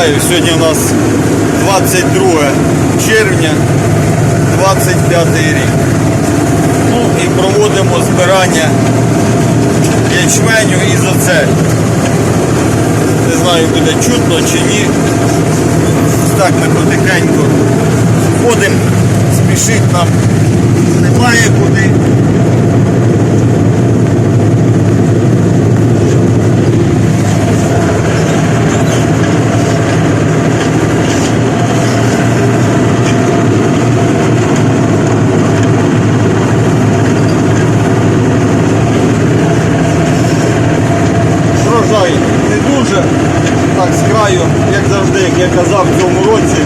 Вітаю! Сьогодні у нас 22 червня 25 рік. Ну і проводимо збирання ячменю із оцель. Не знаю, буде чутно чи ні. Так ми потихеньку ходимо, спішить нам немає куди. Врожай Так, з краю, як завжди, як я казав в цьому році,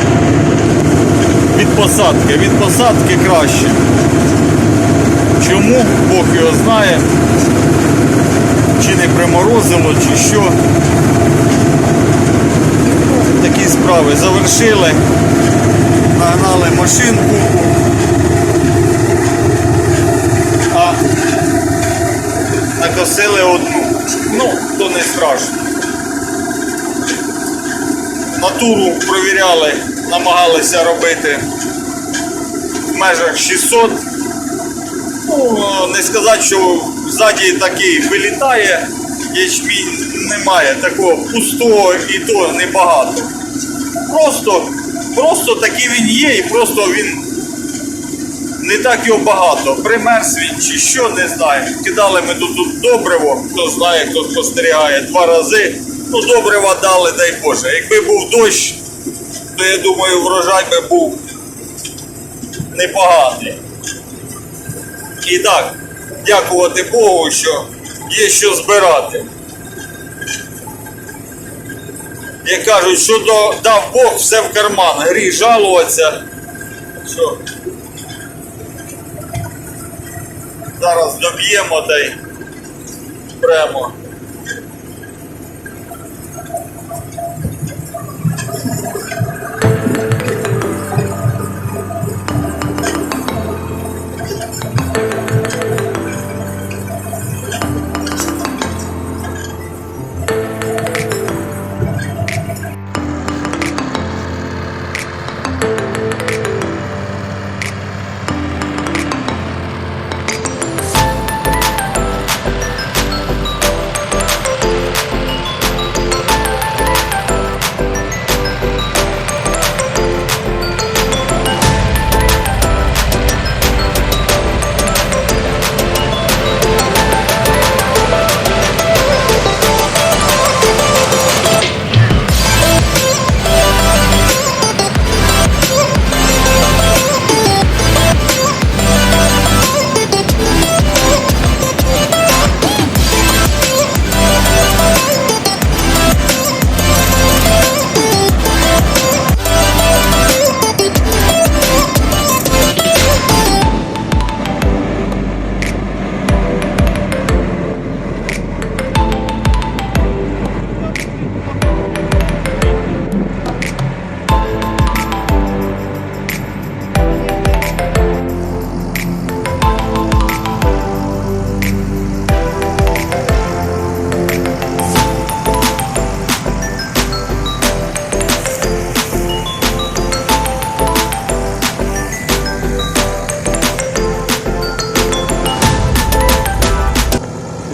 від посадки. Від посадки краще. Чому? Бог його знає. Чи не приморозило, чи що. Такі справи завершили. Нагнали машинку. А накосили одну. Ну, то не страшно. Натуру провіряли, намагалися робити в межах 600. Ну, не сказати, що ззаді такий вилітає, ячмінь немає такого пустого і то небагато. Просто, просто такий він є і просто він не так його багато. Примерз він чи що, не знаю. Кидали ми тут, добриво, хто знає, хто спостерігає, два рази. Ну, добрива дали, дай Боже. Якби був дощ, то я думаю, врожай би був непоганий. І так, дякувати Богу, що є що збирати. Як кажуть, що дав Бог, все в карман. Гріх жалуватися. Що? Зараз доб'ємо та й прямо.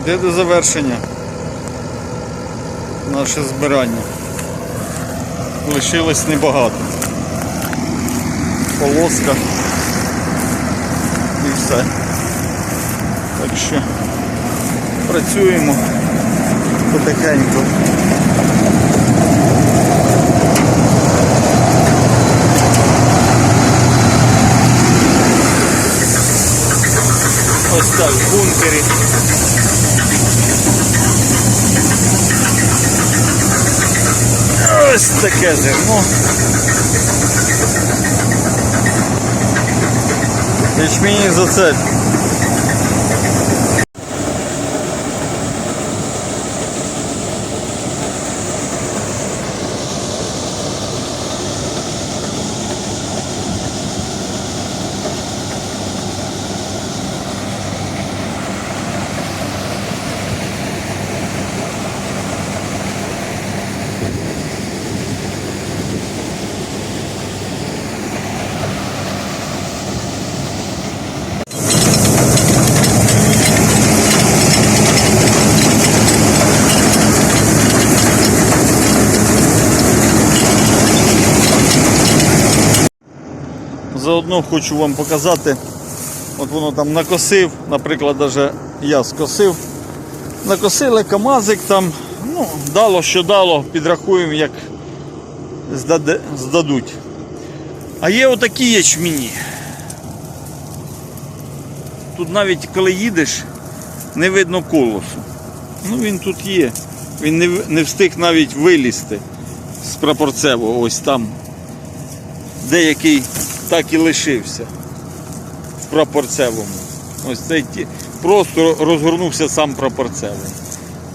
Йде до завершення наше збирання. Лишилось небагато. Полоска і все. Так що працюємо потихеньку. Ось так, в бункері. Ось таке зерно. Ячмінь за заодно хочу вам показати. От воно там накосив, наприклад, даже я скосив. Накосили камазик там, ну, дало, що дало, підрахуємо, як здадуть. А є отакі ячміні. Тут навіть коли їдеш, не видно колосу. Ну він тут є. Він не, не встиг навіть вилізти з прапорцевого, ось там. Деякий так і лишився в прапорцевому. Ось цей просто розгорнувся сам прапорцевий.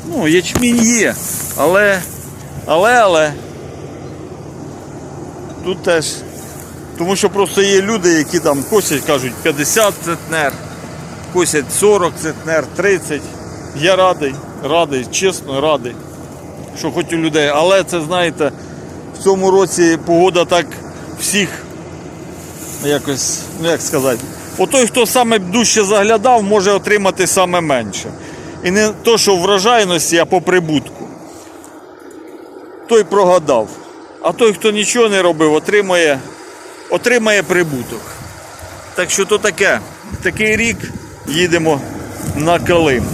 Ну, ячмінь є, але, але, але. Тут теж. Тому що просто є люди, які там косять, кажуть 50 центнер, косять 40 центнер, 30. Я радий, радий, чесно радий, що хоч у людей. Але це, знаєте, в цьому році погода так всіх якось, ну як сказати, отой, хто саме дужче заглядав, може отримати саме менше. І не то, що в врожайності, а по прибутку. Той прогадав. А той, хто нічого не робив, отримує, отримає прибуток. Так що то таке. Такий рік їдемо на Калим.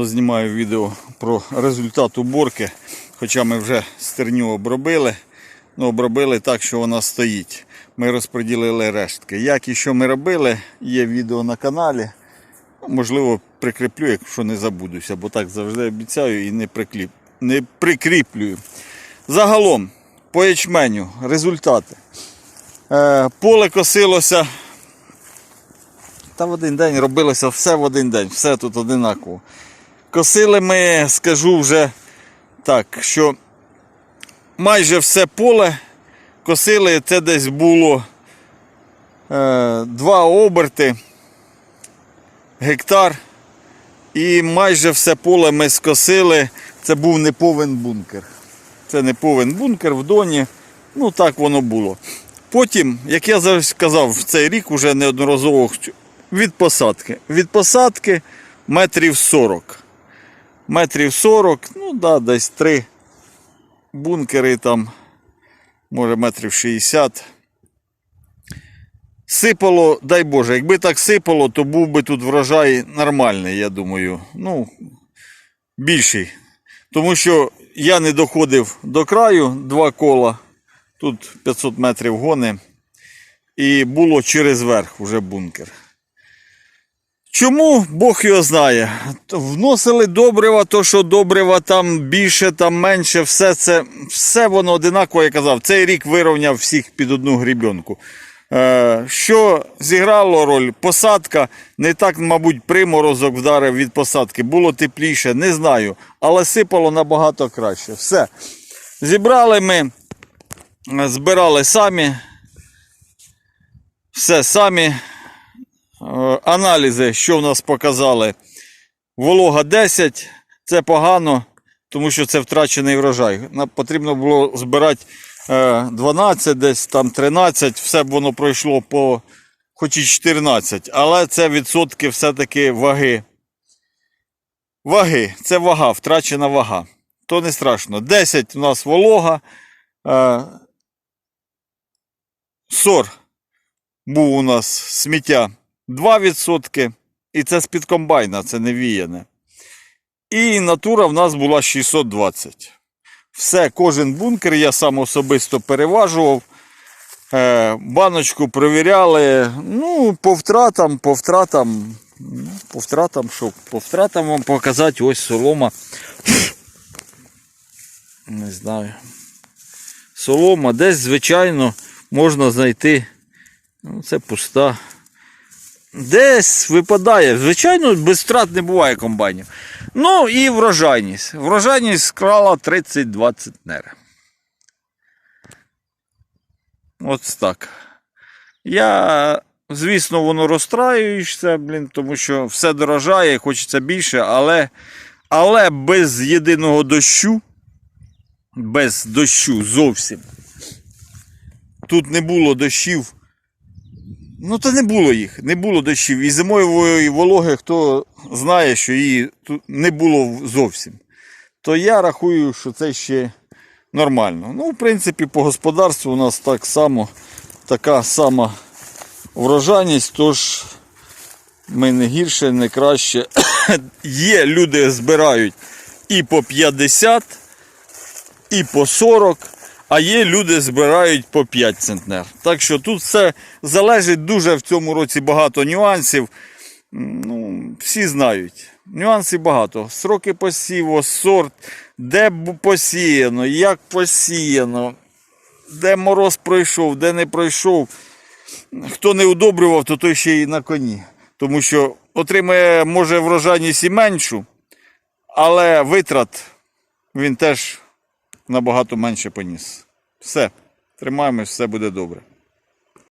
Дознімаю відео про результат уборки. Хоча ми вже стерню обробили. Ну, обробили так, що вона стоїть. Ми розподілили рештки. Як і що ми робили, є відео на каналі. Ну, Можливо, прикріплю, якщо не забудуся, бо так завжди обіцяю і не, прикліп... не прикріплюю. Загалом, по ячменю, результати. Е, поле косилося та в один день робилося все в один день, все тут одинаково. Косили ми, скажу вже так, що майже все поле косили, це десь було е, два оберти, гектар. І майже все поле ми скосили. Це був неповен бункер. Це неповен бункер в доні. Ну так воно було. Потім, як я завжди казав, в цей рік вже неодноразово від посадки. Від посадки метрів 40. Метрів 40, ну да, десь 3 бункери там, може метрів 60. Сипало, дай Боже, якби так сипало, то був би тут врожай нормальний, я думаю. Ну, більший. Тому що я не доходив до краю два кола. Тут 500 метрів гони. І було через верх вже бункер. Чому Бог його знає? Вносили добрива, то що добрива там більше, там менше, все це, все воно одинаково, я казав. Цей рік вирівняв всіх під одну грібенку. Е, що зіграло роль? Посадка, не так, мабуть, приморозок вдарив від посадки. Було тепліше, не знаю. Але сипало набагато краще. Все. Зібрали ми, е, збирали самі. Все самі. Е, аналізи, що в нас показали. Волога 10, це погано, тому що це втрачений врожай. Нам потрібно було збирати е, 12, десь там 13, все б воно пройшло по хоч і 14, але це відсотки все-таки ваги. Ваги, це вага, втрачена вага. То не страшно. 10 у нас волога. Е, сор був у нас сміття 2%. І це з-під комбайна, це не віяне. І натура в нас була 620. Все, кожен бункер я сам особисто переважував. Е, баночку перевіряли. Ну, по втратам, по втратам. Ну, по втратам, що? По втратам вам показати ось солома. Не знаю. Солома десь, звичайно, можна знайти. Ну, це пуста. Десь випадає. Звичайно, без втрат не буває комбайнів. Ну і врожайність. Врожайність склала 32 центнери. Ось так. Я звісно, воно розстраюєшся, блін, тому що все дорожає, хочеться більше, але, але без єдиного дощу, без дощу зовсім. Тут не було дощів. Ну, то не було їх, не було дощів. І зимової вологи, хто знає, що її тут не було зовсім. То я рахую, що це ще нормально. Ну, в принципі, по господарству у нас так само, така сама врожайність, тож ми не гірше, не краще. Є люди збирають і по 50, і по 40, а є люди збирають по 5 центнер. Так що тут все залежить дуже в цьому році багато нюансів. Ну, всі знають. Нюансів багато. Сроки посіву, сорт, де посіяно, як посіяно, де мороз пройшов, де не пройшов. Хто не удобрював, то той ще й на коні. Тому що отримає, може, врожайність і меншу, але витрат він теж набагато менше поніс. Все, тримаємось, все буде добре.